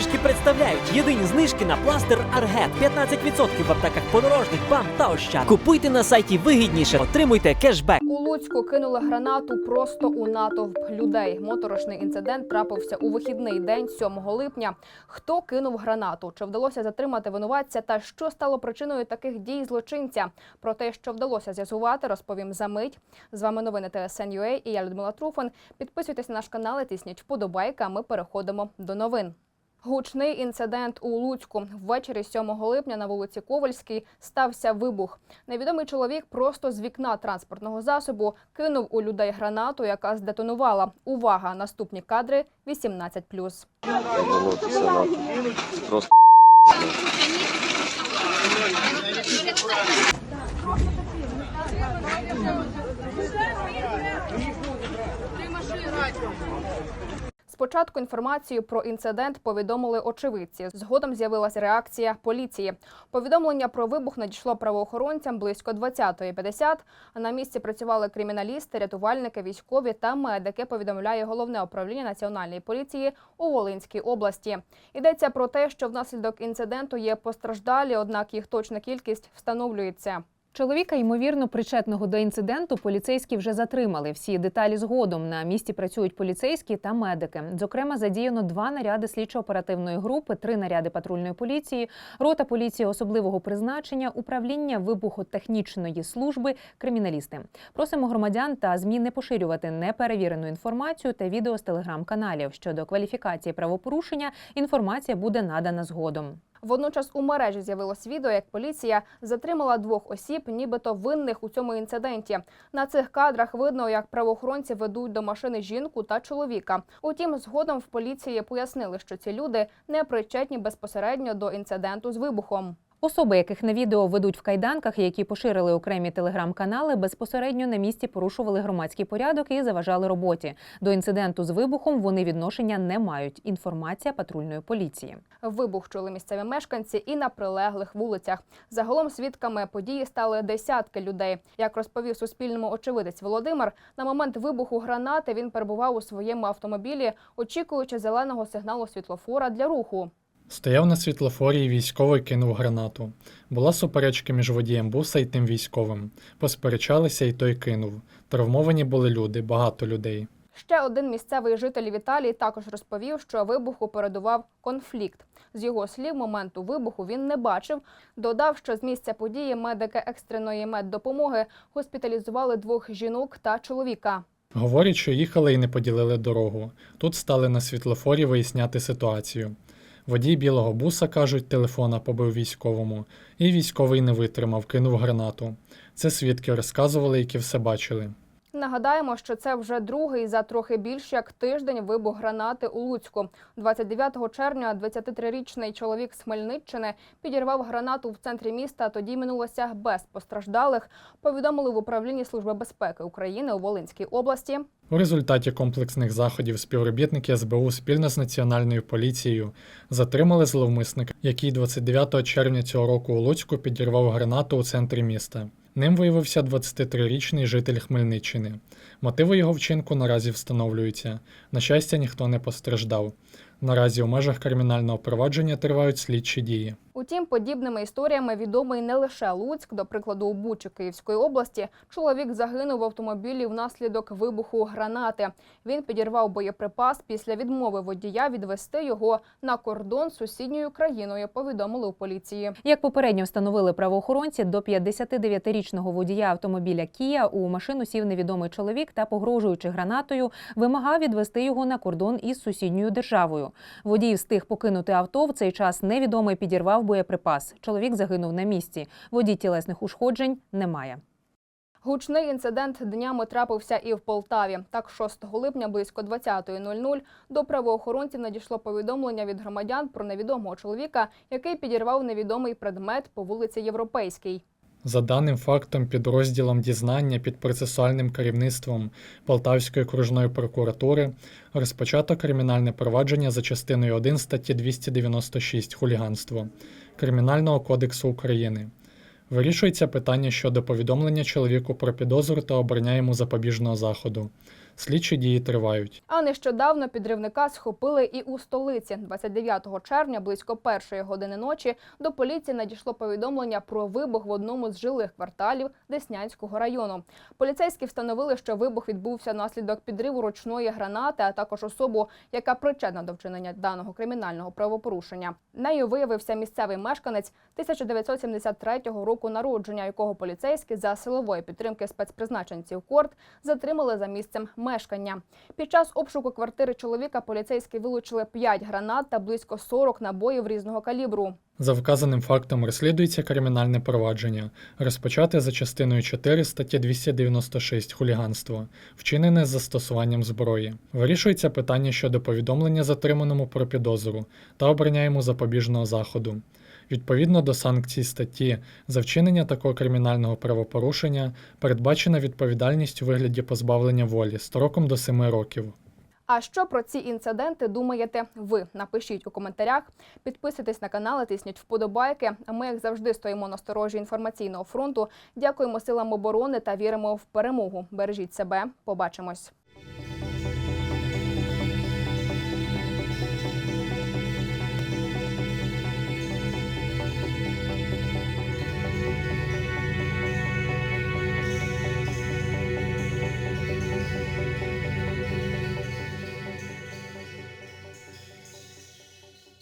знижки представляють єдині знижки на пластир Аргет. 15% в аптеках подорожних, бам та ощад. Купуйте на сайті вигідніше, отримуйте кешбек. У Луцьку кинули гранату просто у натовп людей. Моторошний інцидент трапився у вихідний день 7 липня. Хто кинув гранату? Чи вдалося затримати винуватця? Та що стало причиною таких дій злочинця? Про те, що вдалося з'ясувати, розповім за мить. З вами новини ТСН.UA і я Людмила Труфан. Підписуйтесь на наш канал і тисніть вподобайка. Ми переходимо до новин. Гучний інцидент у Луцьку. Ввечері 7 липня на вулиці Ковальській стався вибух. Невідомий чоловік просто з вікна транспортного засобу кинув у людей гранату, яка здетонувала. Увага! Наступні кадри 18+. Молотися нахуй. Просто Спочатку інформацію про інцидент повідомили очевидці. Згодом з'явилася реакція поліції. Повідомлення про вибух надійшло правоохоронцям близько 20.50. А на місці працювали криміналісти, рятувальники, військові та медики. Повідомляє головне управління національної поліції у Волинській області. Йдеться про те, що внаслідок інциденту є постраждалі, однак їх точна кількість встановлюється. Чоловіка, ймовірно, причетного до інциденту, поліцейські вже затримали. Всі деталі згодом на місці працюють поліцейські та медики. Зокрема, задіяно два наряди слідчо-оперативної групи, три наряди патрульної поліції, рота поліції особливого призначення, управління вибухотехнічної служби, криміналісти. Просимо громадян та змі не поширювати неперевірену інформацію та відео з телеграм-каналів щодо кваліфікації правопорушення. Інформація буде надана згодом. Водночас у мережі з'явилось відео, як поліція затримала двох осіб, нібито винних у цьому інциденті. На цих кадрах видно, як правоохоронці ведуть до машини жінку та чоловіка. Утім, згодом в поліції пояснили, що ці люди не причетні безпосередньо до інциденту з вибухом. Особи, яких на відео ведуть в кайданках, які поширили окремі телеграм-канали, безпосередньо на місці порушували громадський порядок і заважали роботі. До інциденту з вибухом вони відношення не мають. Інформація патрульної поліції. Вибух чули місцеві мешканці і на прилеглих вулицях. Загалом свідками події стали десятки людей. Як розповів Суспільному очевидець Володимир, на момент вибуху гранати він перебував у своєму автомобілі, очікуючи зеленого сигналу світлофора для руху. Стояв на світлофорі і військовий кинув гранату. Була суперечка між водієм буса і тим військовим. Посперечалися, і той кинув. Травмовані були люди, багато людей. Ще один місцевий житель Віталій також розповів, що вибуху передував конфлікт. З його слів, моменту вибуху він не бачив. Додав, що з місця події медики екстреної меддопомоги госпіталізували двох жінок та чоловіка. Говорять, що їхали і не поділили дорогу. Тут стали на світлофорі виясняти ситуацію. Водій білого буса, кажуть, телефона побив військовому, і військовий не витримав, кинув гранату. Це свідки розказували, які все бачили. Нагадаємо, що це вже другий за трохи більш як тиждень вибух гранати у Луцьку. 29 червня 23-річний чоловік з Хмельниччини підірвав гранату в центрі міста. Тоді минулося без постраждалих. Повідомили в управлінні Служби безпеки України у Волинській області. У результаті комплексних заходів співробітники СБУ спільно з Національною поліцією затримали зловмисника, який 29 червня цього року у Луцьку підірвав гранату у центрі міста. Ним виявився 23-річний житель Хмельниччини. Мотиви його вчинку наразі встановлюються. На щастя, ніхто не постраждав. Наразі у межах кримінального провадження тривають слідчі дії. Утім, подібними історіями відомий не лише Луцьк. До прикладу, у Бучі Київської області чоловік загинув в автомобілі внаслідок вибуху гранати. Він підірвав боєприпас після відмови водія відвести його на кордон з сусідньою країною. Повідомили у поліції. Як попередньо встановили правоохоронці, до 59-річного водія автомобіля Кія у машину сів невідомий чоловік та, погрожуючи гранатою, вимагав відвести його на кордон із сусідньою державою. Водій встиг покинути авто. В цей час невідомий підірвав боєприпас. Чоловік загинув на місці. Водій тілесних ушкоджень немає. Гучний інцидент днями трапився і в Полтаві. Так, 6 липня близько 20.00 до правоохоронців надійшло повідомлення від громадян про невідомого чоловіка, який підірвав невідомий предмет по вулиці Європейській. За даним фактом, підрозділом дізнання під процесуальним керівництвом Полтавської окружної прокуратури розпочато кримінальне провадження за частиною 1 статті 296 хуліганство Кримінального кодексу України. Вирішується питання щодо повідомлення чоловіку про підозру та обрання йому запобіжного заходу. Слідчі дії тривають. А нещодавно підривника схопили і у столиці. 29 червня, близько першої години ночі, до поліції надійшло повідомлення про вибух в одному з жилих кварталів Деснянського району. Поліцейські встановили, що вибух відбувся внаслідок підриву ручної гранати, а також особу, яка причетна до вчинення даного кримінального правопорушення. Нею виявився місцевий мешканець 1973 року народження, якого поліцейські за силової підтримки спецпризначенців КОРД затримали за місцем мешкання. Під час обшуку квартири чоловіка поліцейські вилучили 5 гранат та близько 40 набоїв різного калібру. За вказаним фактом розслідується кримінальне провадження, розпочате за частиною 4 статті 296 хуліганство, вчинене з застосуванням зброї. Вирішується питання щодо повідомлення затриманому про підозру та обрання йому запобіжного заходу. Відповідно до санкцій статті за вчинення такого кримінального правопорушення передбачена відповідальність у вигляді позбавлення волі строком до 7 років. А що про ці інциденти думаєте ви? Напишіть у коментарях, підписуйтесь на канал, тисніть вподобайки. Ми, як завжди, стоїмо на сторожі інформаційного фронту. Дякуємо силам оборони та віримо в перемогу. Бережіть себе. Побачимось.